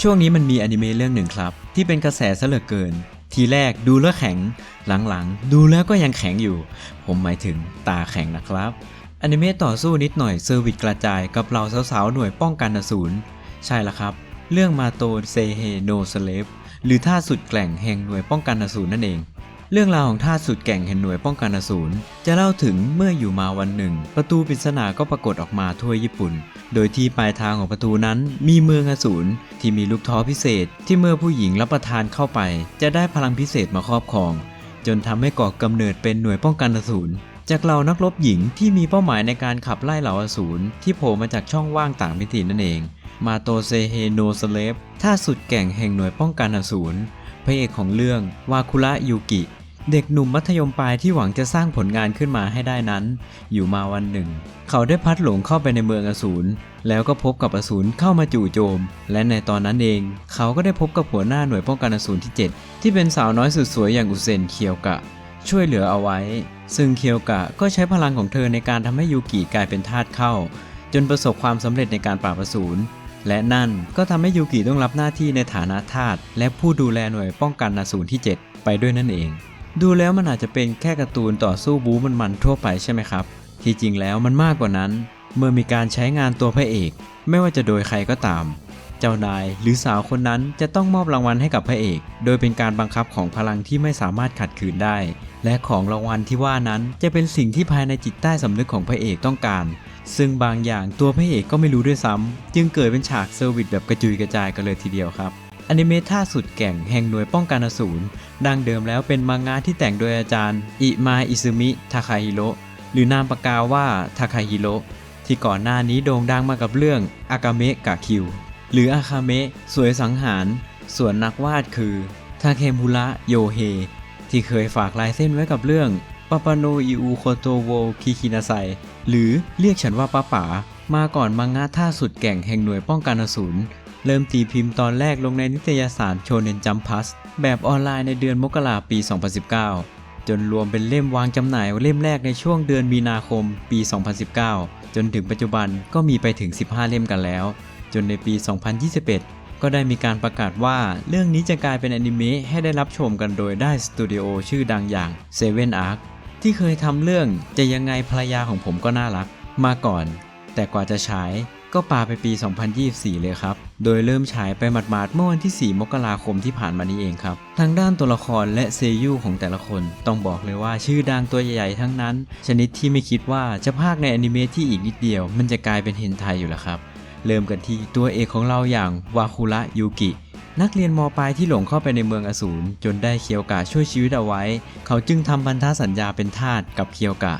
ช่วงนี้มันมีอนิเมะเรื่องหนึ่งครับ ที่เป็นกระแสซะเหลือเกิน ทีแรกดูแล้วแข็ง หลังๆ ดูแล้วก็ยังแข็งอยู่ ผมหมายถึงตาแข็งนะครับอนิเมะต่อสู้นิดหน่อยเซอร์วิสกระจายกับเราสาวๆ หน่วยป้องกันอสูรใช่ละครับ เรื่องมาโตเซเฮโนสเลฟหรือท่าสุดแกล่งแห่งหน่วยป้องกันอสูรนั่นเอง เรื่องราวของท่าสุดแก่งแห่งหน่วยป้องกันอสูรจะเล่าถึงเมื่ออยู่มาวันหนึ่ง ประตูปริศนาก็ปรากฏออกมาทั่วญี่ปุ่น โดยที่ปลายทางของประตูนั้นมีเมืองอสูรที่มีลูกท้อพิเศษ ที่เมื่อผู้หญิงรับประทานเข้าไป จะได้พลังพิเศษมาครอบครอง จนทำให้ก่อกำเนิดเป็นหน่วยป้องกันอสูรจากเหล่านักรบหญิงที่มีเป้าหมายในการขับไล่เหล่าอสูรที่โผล่มาจากช่องว่างต่างมิตินั่นเอง มาโตเซเฮโนสเลฟท่าสุดแก่งแห่งหน่วยป้องกันอสูร พระเอกของเรื่องวาคุระยูกิ เด็กหนุ่มมัธยมปลายที่หวังจะสร้างผลงานขึ้นมาให้ได้นั้น อยู่มาวันหนึ่ง เขาได้พัดหลงเข้าไปในเมืองอสูรแล้วก็พบกับอสูรเข้ามาจู่โจม และในตอนนั้นเอง เขาก็ได้พบกับหัวหน้าหน่วยป้องกันอสูรที่ 7 ที่เป็นสาวน้อยสุดสวยอย่างอุเซนเคียวกะ ช่วยเหลือเอาไว้ ซึ่งเคียวกะก็ใช้พลังของเธอในการทำให้ยูกิกลายเป็นทาสเข้า จนประสบความสำเร็จในการปราบอสูร และนั่นก็ทำให้ยูกิต้องรับหน้าที่ในฐานะทาสและผู้ดูแลหน่วยป้องกันอสูรที่ 7 ไปด้วยนั่นเอง ดูแล้วมันอาจจะเป็นแค่การ์ตูนต่อสู้บู๊มันๆทั่วไปใช่ไหมครับ ที่จริงแล้วมันมากกว่านั้น เมื่อมีการใช้งานตัวพระเอก ไม่ว่าจะโดยใครก็ตาม เจ้านายหรือสาวคนนั้นจะต้องมอบรางวัลให้กับพระเอก โดยเป็นการบังคับของพลังที่ไม่สามารถขัดขืนได้ และของรางวัลที่ว่านั้นจะเป็นสิ่งที่ภายในจิตใต้สำนึกของพระเอกต้องการ ซึ่งบางอย่างตัวพระเอกก็ไม่รู้ด้วยซ้ำ จึงเกิดเป็นฉากเซอร์วิสแบบกระจุยกระจายกันเลยทีเดียวครับอนิเมะท่าสุดแก่งแห่งหน่วยป้องกันอสูรดังเดิมแล้วเป็นมังงะที่แต่งโดยอาจารย์อิมาอิซึมิทาคาฮิโร่หรือนามปากกาว่าทาคาฮิโร่ที่ก่อนหน้านี้โด่งดังมากับเรื่องอากาเมะกะคิว หรืออาคาเมะสวยสังหาร ส่วนนักวาดคือทาเคมุระโยเฮที่เคยฝากลายเส้นไว้กับเรื่องปาปาโนอิอุโคโตโวคิคินาไซ หรือเรียกฉันว่าป้าป๋ามาก่อนมังงะท่าสุดแก่งแห่งหน่วยป้องกันอสูรเริ่มตีพิมพ์ตอนแรกลงในนิตยสารโชเนนจัมพัสแบบออนไลน์ในเดือนมกราปี 2019 จนรวมเป็นเล่มวางจำหน่ายเล่มแรกในช่วงเดือนมีนาคมปี 2019 จนถึงปัจจุบันก็มีไปถึง 15 เล่มกันแล้ว จนในปี 2021 ก็ได้มีการประกาศว่าเรื่องนี้จะกลายเป็นอนิเมะให้ได้รับชมกันโดยได้สตูดิโอชื่อดังอย่าง Seven Arc ที่เคยทำเรื่องจะยังไงภรรยาของผมก็น่ารัก มาก่อน แต่กว่าจะฉายก็ปาไปปี 2024 เลยครับ โดยเริ่มฉายไปหมาดๆเมื่อวันที่ 4 มกราคมที่ผ่านมานี้เองครับ ทางด้านตัวละครและเซยูของแต่ละคน ต้องบอกเลยว่าชื่อดังตัวใหญ่ๆ ทั้งนั้น ชนิดที่ไม่คิดว่าจะพากในอนิเมะที่อีกนิดเดียว มันจะกลายเป็นเฮนไทอยู่แล้วครับ เริ่มกันที่ตัวเอกของเราอย่างวาคุระยูกิ นักเรียนมปลายที่หลงเข้าไปในเมืองอสูรจนได้เคียวกะช่วยชีวิตเอาไว้ เขาจึงทำพันธสัญญาเป็นทาสกับเคียวกะ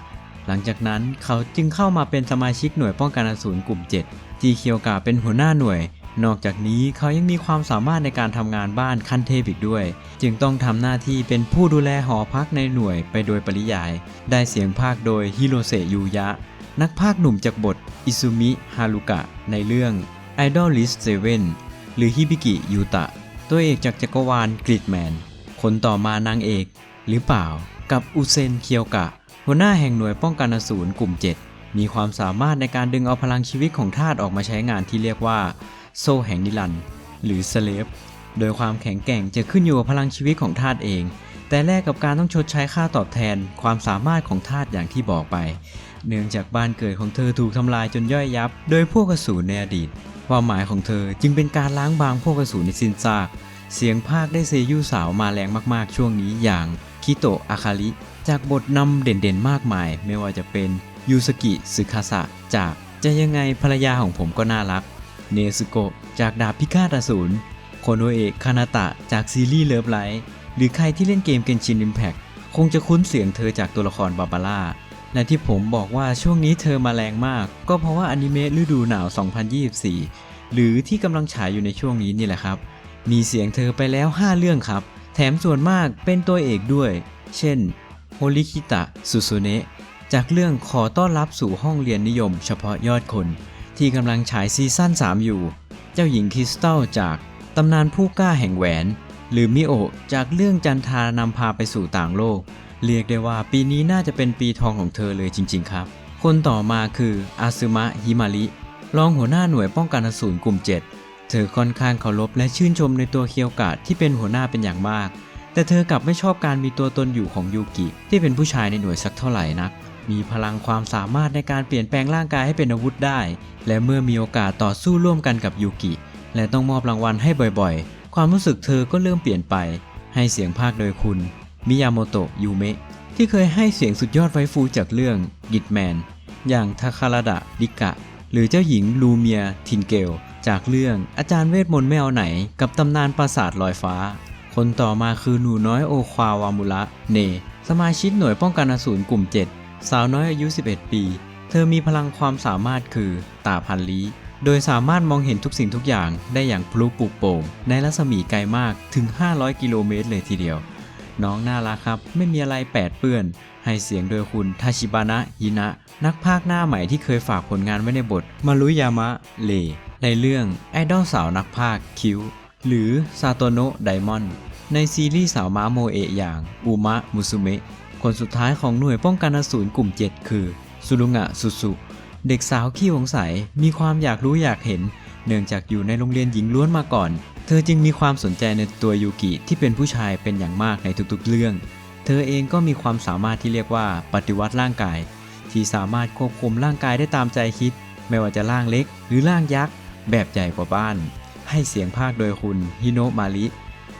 หลังจากนั้นเขาจึงเข้ามาเป็นสมาชิกหน่วยป้องกันอสูรกลุ่ม 7 ที่เคียวกะเป็นหัวหน้าหน่วย นอกจากนี้เขายังมีความสามารถในการทำงานบ้านขั้นเทพอีกด้วย จึงต้องทำหน้าที่เป็นผู้ดูแลหอพักในหน่วยไปโดยปริยาย ได้เสียงภาคโดยฮิโรเซยูยะ นักพากย์หนุ่มจากบทอิซุมิฮารุกะในเรื่อง Idol List 7 หรือฮิบิกิยูตะ ตัวเอกจากจักรวาลกริดแมน คนต่อมานางเอกหรือเปล่า กับอุเซนเคียวกะ หัวหน้าแห่งหน่วยป้องกันอสูรกลุ่ม 7 มีความสามารถในการดึงเอาพลังชีวิตของทาสออกมาใช้งานที่เรียกว่า โซ่แห่งนิรันหรือสเลฟโดยความแข็งแกร่งจะขึ้นอยู่กับพลังชีวิตของทาสเอง แต่แลกกับการต้องชดใช้ค่าตอบแทนความสามารถของทาสอย่างที่บอกไป เนื่องจากบ้านเกิดของเธอถูกทำลายจนย่อยยับ โดยพวกอสูรในอดีต ความหมายของเธอจึงเป็นการล้างบางพวกอสูรในสิ้นซาก เสียงภาคได้เซยูสาวมาแรงมากๆ ช่วงนี้อย่างคิโตะอาคาริจากบทนำเด่นๆ มากมาย ไม่ว่าจะเป็นยูสกิสึคาสะจากจะยังไงภรรยาของผมก็น่ารัก เนซึโกะจากดาบพิฆาตอสูรโคโนเอะคานาตะจากซีรีส์เลิฟไลท์หรือใครที่เล่นเกมเกนชินอิมแพ t คงจะคุ้นเสียงเธอจากตัวละครบาบาร่า และที่ผมบอกว่าช่วงนี้เธอมาแรงมาก ก็เพราะว่าอนิเมะฤดูหนาว 2024 หรือที่กำลังฉายอยู่ในช่วงนี้นี่แหละครับ มีเสียงเธอไปแล้ว 5 เรื่องครับ แถมส่วนมากเป็นตัวเอกด้วย เช่นโฮริคิตะสุสุเนะจากเรื่องขอต้อนรับสู่ห้องเรียนนิยม เฉพาะยอดคน ที่กำลังฉายซีซั่น 3 อยู่ เจ้าหญิงคริสตัลจากตำนานผู้กล้าแห่งแหวน หรือมิโอจากเรื่องจันทานำพาไปสู่ต่างโลก เรียกได้ว่าปีนี้น่าจะเป็นปีทองของเธอเลยจริง ๆ ครับ คนต่อมาคืออาซึมะฮิมาริรองหัวหน้าหน่วยป้องกันอสูรกลุ่ม 7 เธอค่อนข้างเคารพและชื่นชมในตัวเคียวกะที่เป็นหัวหน้าเป็นอย่างมาก แต่เธอกลับไม่ชอบการมีตัวตนอยู่ของยูกิที่เป็นผู้ชายในหน่วยสักเท่าไหร่นัก มีพลังความสามารถในการเปลี่ยนแปลงร่างกายให้เป็นอาวุธได้ และเมื่อมีโอกาสต่อสู้ร่วมกันกับยูกิ และต้องมอบรางวัลให้บ่อยๆ ความรู้สึกเธอก็เริ่มเปลี่ยนไป ให้เสียงภาคโดยคุณ มิยาโมโตะยูเมะที่เคยให้เสียงสุดยอดไวฟูจากเรื่องกิดแมนอย่างทาคาราดะดิกะ หรือเจ้าหญิงลูเมียทินเกล จากเรื่องอาจารย์เวทมนต์ไม่เอาไหน กับตำนานปราสาทลอยฟ้า คนต่อมาคือหนูน้อยโอควาวามุระเน สมาชิกหน่วยป้องกันอสูรกลุ่ม 7 สาวน้อยอายุ 11 ปี เธอมีพลังความสามารถคือตาพันลี้โดยสามารถมองเห็นทุกสิ่งทุกอย่างได้อย่างพลุปลุกโป่งในรัศมีไกลมากถึง 500 กิโลเมตรเลยทีเดียว น้องน่ารักครับ ไม่มีอะไรแปดเปื้อน ให้เสียงโดยคุณทาชิบานะฮินะ นักพากย์หน้าใหม่ที่เคยฝากผลงานไว้ในบท มารุยามะเลในเรื่องไอดอลสาวนักพากคิวหรือซาโตโนะไดมอนด์ในซีรีส์สาวม้าโมเอะอย่างอุมะมุสุเมะคนสุดท้ายของหน่วยป้องกันอสูรกลุ่ม 7 คือสุรุงะสุสุ เด็กสาวขี้สงสัยมีความอยากรู้อยากเห็น เนื่องจากอยู่ในโรงเรียนหญิงล้วนมาก่อน เธอจึงมีความสนใจในตัวยูกิที่เป็นผู้ชายเป็นอย่างมากในทุกๆเรื่อง เธอเองก็มีความสามารถที่เรียกว่าปฏิวัติร่างกาย ที่สามารถควบคุมร่างกายได้ตามใจคิด ไม่ว่าจะร่างเล็ก หรือร่างยักษ์ แบบใหญ่กว่าบ้าน ให้เสียงภาคโดยคุณฮิโนะมาริ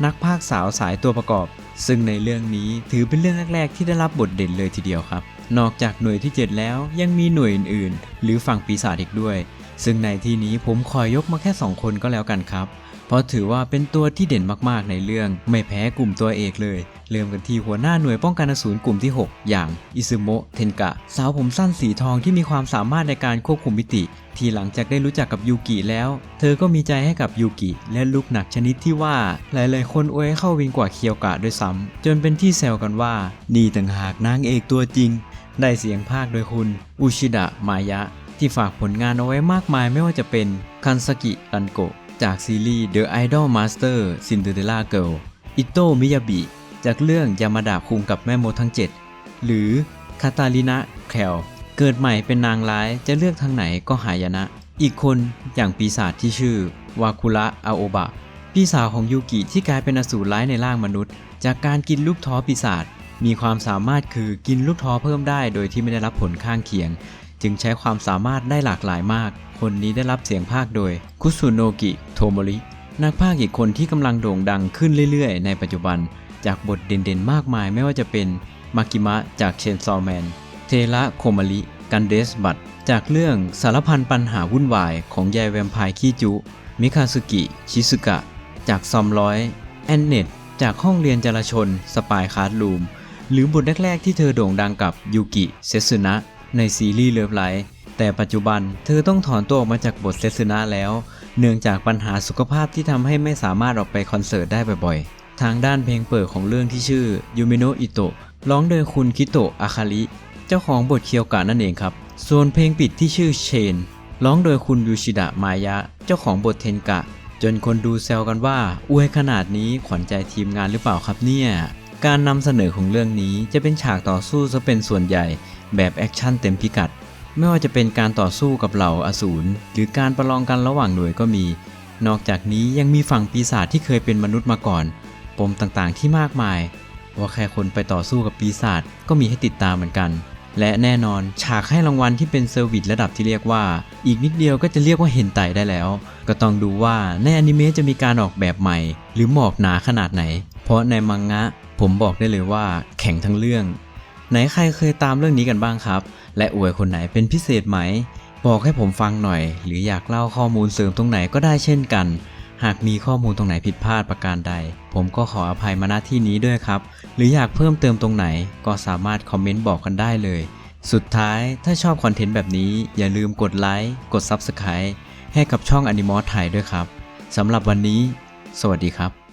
นักพากย์สาวสายตัวประกอบ ซึ่งในเรื่องนี้ถือเป็นเรื่องแรก ๆ ที่ได้รับบทเด่นเลยทีเดียวครับ นอกจากหน่วยที่ 7 แล้วยังมีหน่วยอื่น ๆ หรือฝั่งปีศาจอีกด้วย ซึ่งในที่นี้ผมขอยกมาแค่ 2 คนก็แล้วกันครับ เพราะถือว่าเป็นตัวที่เด่นมากๆในเรื่อง ไม่แพ้กลุ่มตัวเอกเลย เริ่มกันที่หัวหน้าหน่วยป้องกันอสูรกลุ่มที่ 6 อย่างอิซึโมะเทนกะ สาวผมสั้นสีทองที่มีความสามารถในการควบคุมมิติ ที่หลังจากได้รู้จักกับยูกิแล้ว เธอก็มีใจให้กับยูกิและลูกหนักชนิดที่ว่า หลายๆ คนอวยเข้าวินกว่าเคียวกะด้วยซ้ำจนเป็นที่แซวกันว่า นี่ต่างหากนางเอกตัวจริง ได้เสียงภาคโดยคุณอุชิดะมายะ ที่ฝากผลงานเอาไว้มากมายไม่ว่าจะเป็นคันสกิรันโกะ จากซีรีส์ The Idol Master Cinderella Girl อิโตะมิยาบิ จากเรื่องยามาดาคุงกับแม่มดทั้ง 7 หรือคาตาลินะแคลเกิดใหม่เป็นนางร้ายจะเลือกทางไหนก็หายนะ อีกคนอย่างปีศาจที่ชื่อ วาคุระอาโอบะ พี่สาวของยูกิที่กลายเป็นอสูรร้ายในร่างมนุษย์ จากการกินลูกท้อปีศาจมีความสามารถคือกินลูกท้อเพิ่มได้โดยที่ไม่ได้รับผลข้างเคียง จึงใช้ความสามารถได้หลากหลายมาก คนนี้ได้รับเสียงภาคโดยคุสุโนกิโทโมรินักภาคอีกคนที่กำลังโด่งดังขึ้นเรื่อยๆ ในปัจจุบัน จากบทเด่นๆ มากมายไม่ว่าจะเป็นมากิมะจากเชนซอแมน เทระโคมาริ กันเดสบัตจากเรื่องสารพันปัญหาวุ่นวายของยายแวมไพร์ขี้จุ มิคาสึกิ ชิสึกะ จากซอมร้อย แอนเนตจากห้องเรียนจราชน สปายคาร์ดลูม หรือบทแรกๆ ที่เธอโด่งดังกับยูกิ เซสึนะ ในซีรีส์เลิฟไลท์แต่ปัจจุบันเธอต้องถอนตัวออกมาจากบทเซสึนะแล้ว เนื่องจากปัญหาสุขภาพที่ทำให้ไม่สามารถออกไปคอนเสิร์ตได้บ่อยๆ ทางด้านเพลงเปิดของเรื่องที่ชื่อยูมิโนะอิโตะร้องโดยคุณคิโตะอาคาริ เจ้าของบทเคียวกะนั่นเองครับ ส่วนเพลงปิดที่ชื่อเชนร้องโดยคุณยูชิดะมายะ เจ้าของบทเทนกะ จนคนดูแซวกันว่าอวยขนาดนี้ขวัญใจทีมงานหรือเปล่าครับเนี่ยการนำเสนอของเรื่องนี้จะเป็นฉากต่อสู้ซะเป็นส่วนใหญ่ แบบแอคชั่นเต็มพิกัด ไม่ว่าจะเป็นการต่อสู้กับเหล่าอสูรหรือการประลองกันระหว่างหน่วยก็มี นอกจากนี้ยังมีฝั่งปีศาจที่เคยเป็นมนุษย์มาก่อน ปมต่างๆที่มากมาย ว่าแค่คนไปต่อสู้กับปีศาจก็มีให้ติดตามเหมือนกัน และแน่นอนฉากให้รางวัลที่เป็นเซอร์วิสระดับที่เรียกว่า อีกนิดเดียวก็จะเรียกว่าเห็นไตได้แล้ว ก็ต้องดูว่าในอนิเมะจะมีการออกแบบใหม่ หรือหมอกหนาขนาดไหน เพราะในมังงะผมบอกได้เลยว่าแข็งทั้งเรื่อง ไหนใครเคยตามเรื่องนี้กันบ้างครับ และอวยคนไหนเป็นพิเศษไหม บอกให้ผมฟังหน่อย หรืออยากเล่าข้อมูลเสริมตรงไหนก็ได้เช่นกัน หากมีข้อมูลตรงไหนผิดพลาดประการใด ผมก็ขออภัยมาณที่นี้ด้วยครับ หรืออยากเพิ่มเติมตรงไหนก็สามารถคอมเมนต์บอกกันได้เลย สุดท้ายถ้าชอบคอนเทนต์แบบนี้ อย่าลืมกดไลค์กด Subscribe ให้กับช่อง Animos ไทยด้วยครับสำหรับวันนี้ สวัสดีครับ